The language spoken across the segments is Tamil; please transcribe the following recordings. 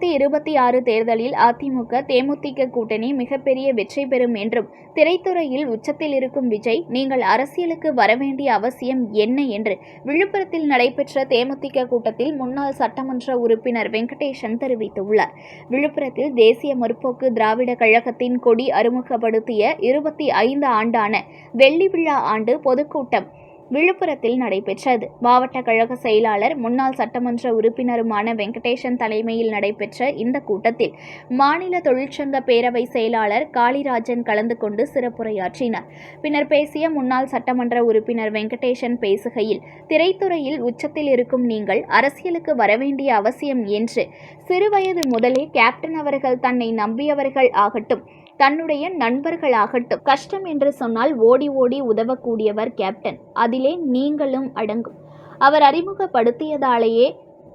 இருபத்தி ஆறு தேர்தலில் அதிமுக தேமுதிக கூட்டணி மிகப்பெரிய வெற்றி பெறும் என்றும் திரைத்துறையில் உச்சத்தில் இருக்கும் விஜய் நீங்கள் அரசியலுக்கு வரவேண்டிய அவசியம் என்ன என்று விழுப்புரத்தில் நடைபெற்ற தேமுதிக கூட்டத்தில் முன்னாள் சட்டமன்ற உறுப்பினர் வெங்கடேசன் தெரிவித்துள்ளார். விழுப்புரத்தில் தேசிய முற்போக்கு திராவிட கழகத்தின் கொடி அறிமுகப்படுத்திய இருபத்தி ஐந்து ஆண்டான வெள்ளி விழா ஆண்டு பொதுக்கூட்டம் விழுப்புரத்தில் நடைபெற்றது. மாவட்ட கழக செயலாளர் முன்னாள் சட்டமன்ற உறுப்பினருமான வெங்கடேசன் தலைமையில் நடைபெற்ற இந்த கூட்டத்தில் மாநில தொழிற்சங்க பேரவை செயலாளர் காளிராஜன் கலந்து கொண்டு சிறப்புரையாற்றினார். பின்னர் பேசிய முன்னாள் சட்டமன்ற உறுப்பினர் வெங்கடேசன் பேசுகையில் திரைத்துறையில் உச்சத்தில் இருக்கும் நீங்கள் அரசியலுக்கு வரவேண்டிய அவசியம் என்று சிறுவயது முதலே கேப்டன் அவர்கள் தன்னை நம்பியவர்கள் ஆகட்டும். தன்னுடைய நண்பர்களாகட்டும். கஷ்டம் என்று சொன்னால் ஓடி ஓடி உதவக்கூடியவர் கேப்டன். அதிலே நீங்களும் அடங்கும். அவர் அறிமுகப்படுத்தியதாலேயே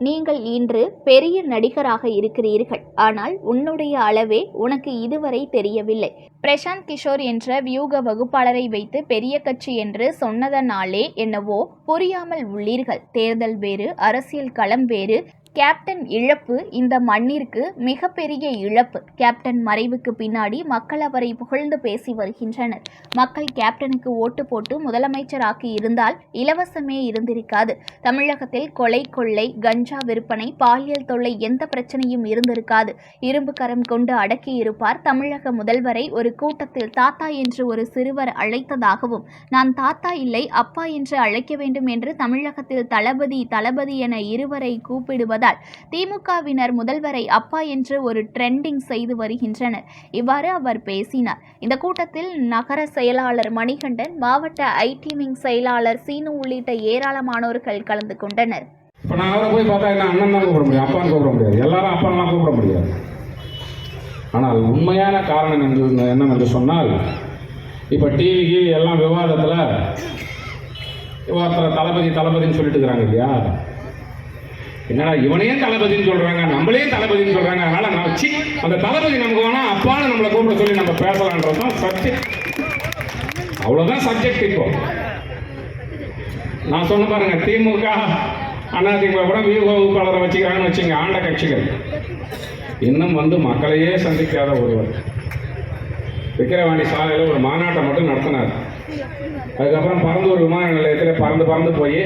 நீங்கள் இன்று பெரிய நடிகராக இருக்கிறீர்கள். ஆனால் உன்னுடைய அளவே உனக்கு இதுவரை தெரியவில்லை பிரசாந்த் கிஷோர் என்ற வியூக வகுப்பாளரை வைத்து பெரிய கட்சி என்று சொன்னதனாலே என்னவோ புரியாமல் உள்ளீர்கள். தேர்தல் வேறு அரசியல் களம் வேறு. கேப்டன் இழப்பு இந்த மண்ணிற்கு மிகப்பெரிய இழப்பு. கேப்டன் மறைவுக்கு பின்னாடி மக்கள் அவரை புகழ்ந்து பேசி வருகின்றனர். மக்கள் கேப்டனுக்கு ஓட்டு போட்டு முதலமைச்சராக்கி இருந்தால் இலவசமே இருந்திருக்காது. தமிழகத்தில் கொலை கொள்ளை கஞ்சா விற்பனை பாலியல் தொல்லை எந்த பிரச்சனையும் இருந்திருக்காது. இரும்பு கரம் கொண்டு அடக்கி இருப்பார் தமிழக முதல்வரை ஒரு கூட்டத்தில் தாத்தா என்று ஒரு சிறுவர் அழைத்ததாகவும் நான் தாத்தா இல்லை அப்பா என்று அழைக்க வேண்டும் என்று தமிழகத்தில் தளபதி தளபதி என இருவரை கூப்பிடுவதால் திமுகவினர் முதல்வரை அப்பா என்று ஒரு ட்ரெண்டிங் செய்து வருகின்றனர். இவ்வாறு அவர் பேசினார். இந்த கூட்டத்தில் நகர செயலாளர் மணிகண்டன் மாவட்ட ஐடி விங் செயலாளர் சீனு உள்ளிட்ட ஏராளமானோர்கள் கலந்து கொண்டனர். இப்போ நான் அவரை போய் பார்த்தா என்ன அண்ணன் தான் கூப்பிட முடியும் அப்பான்னு கூப்பிட முடியாது. எல்லாரும் அப்பான்லாம் கூப்பிட முடியாது. ஆனால் உண்மையான காரணம் என்று என்னவென்று சொன்னால் இப்போ டிவி கீவி எல்லாம் விவாதத்தில் ஒருத்தர் தளபதி தளபதின்னு சொல்லிட்டு இருக்கிறாங்க இல்லையா? என்னடா இவனையும் தளபதின்னு சொல்றாங்க நம்மளையும் தளபதின்னு சொல்றாங்க அதனால நான் வச்சு அந்த தளபதி நமக்கு வேணா அப்பான்னு நம்மளை கூப்பிட சொல்லி நம்ம பேசலான்றது தான் சப்ஜெக்ட் அவ்வளோதான் சப்ஜெக்ட் இப்போ. நான் சொன்ன பாருங்க திமுக அதிமுக கூட வியூக வகுப்பாளரை வச்சுக்கிறாங்கன்னு வச்சுங்க ஆண்ட கட்சிகள். இன்னும் வந்து மக்களையே சந்திக்காத ஒருவர். விக்கிரவாணி சாலையில் ஒரு மாநாட்டை மட்டும் நடத்தினார். அதுக்கப்புறம் பறந்து ஒரு விமான நிலையத்தில் பறந்து பறந்து போய்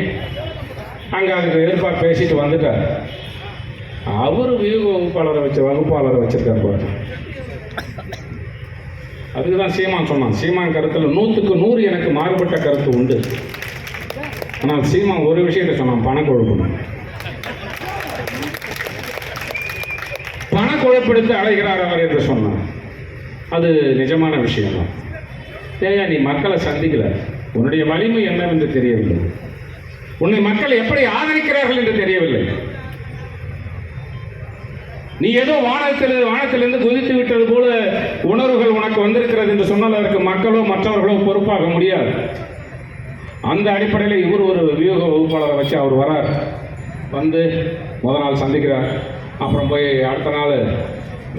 அங்கே அதுக்கு எதிர்ப்பாக பேசிட்டு வந்துட்டார் அவர் வியூக வகுப்பாளரை வச்ச வகுப்பாளரை வச்சிருக்கார் பாரு. அதுக்கு தான் சீமான் சொன்னான். சீமான் கருத்தில் நூற்றுக்கு நூறு எனக்கு மாறுபட்ட கருத்து உண்டு. ஆனால் சீமான் ஒரு விஷயத்தை சொன்னான் பணக்கொழுப்பு பணக்கொழுப்பெடுத்து அழைகிறார் அவர் என்று சொன்னான். அது நிஜமான விஷயம்தான். ஏயா நீ மக்களை சந்திக்கல. உன்னுடைய வலிமை என்னவென்று தெரியவில்லை. உன்னை மக்கள் எப்படி ஆதரிக்கிறார்கள் என்று தெரியவில்லை. நீ ஏதோ வானத்தில் வானத்திலிருந்து குதித்து விட்டது போல உணர்வுகள் உனக்கு வந்திருக்கிறது என்று சொன்னால் அதற்கு மக்களோ மற்றவர்களோ பொறுப்பாக முடியாது. அந்த அடிப்படையில் இவர் ஒரு வியூக வகுப்பாளரை வச்சு அவர் வரார். வந்து முத நாள் சந்திக்கிறார். அப்புறம் போய் அடுத்த நாள்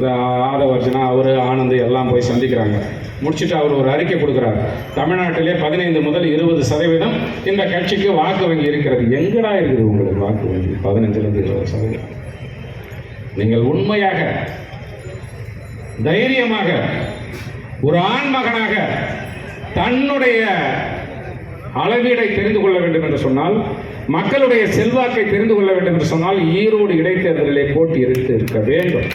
ஆதவர்ஜனா அவர் ஆனந்த் எல்லாம் போய் சந்திக்கிறாங்க. முடிச்சுட்டு அவர் ஒரு அறிக்கை கொடுக்குறார். தமிழ்நாட்டிலே பதினைந்து முதல் இருபது சதவீதம் இந்த கட்சிக்கு வாக்கு வங்கி இருக்கிறது. எங்கடா இருக்குது உங்களுக்கு வாக்கு வங்கி? பதினஞ்சுலேருந்து இருபது சதவீதம். நீங்கள் உண்மையாக தைரியமாக ஒரு ஆண் மகனாக தன்னுடைய அளவீடை தெரிந்து கொள்ள வேண்டும் என்று சொன்னால் மக்களுடைய செல்வாக்கை தெரிந்து கொள்ள வேண்டும் என்று சொன்னால் ஈரோடு இடைத்தேர்தலிலே போட்டி எடுத்து இருக்க வேண்டும்.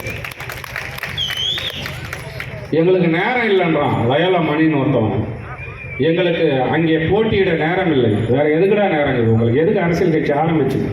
எங்களுக்கு நேரம் இல்லைன்றான். லயலா மணின்னு ஒருத்தவன். எங்களுக்கு அங்கே போட்டியிட நேரம் இல்லை. வேற எதுக்குடா நேரம் இருக்குது உங்களுக்கு எதுக்கு அரசியல் கட்சி ஆரம்பிச்சுங்க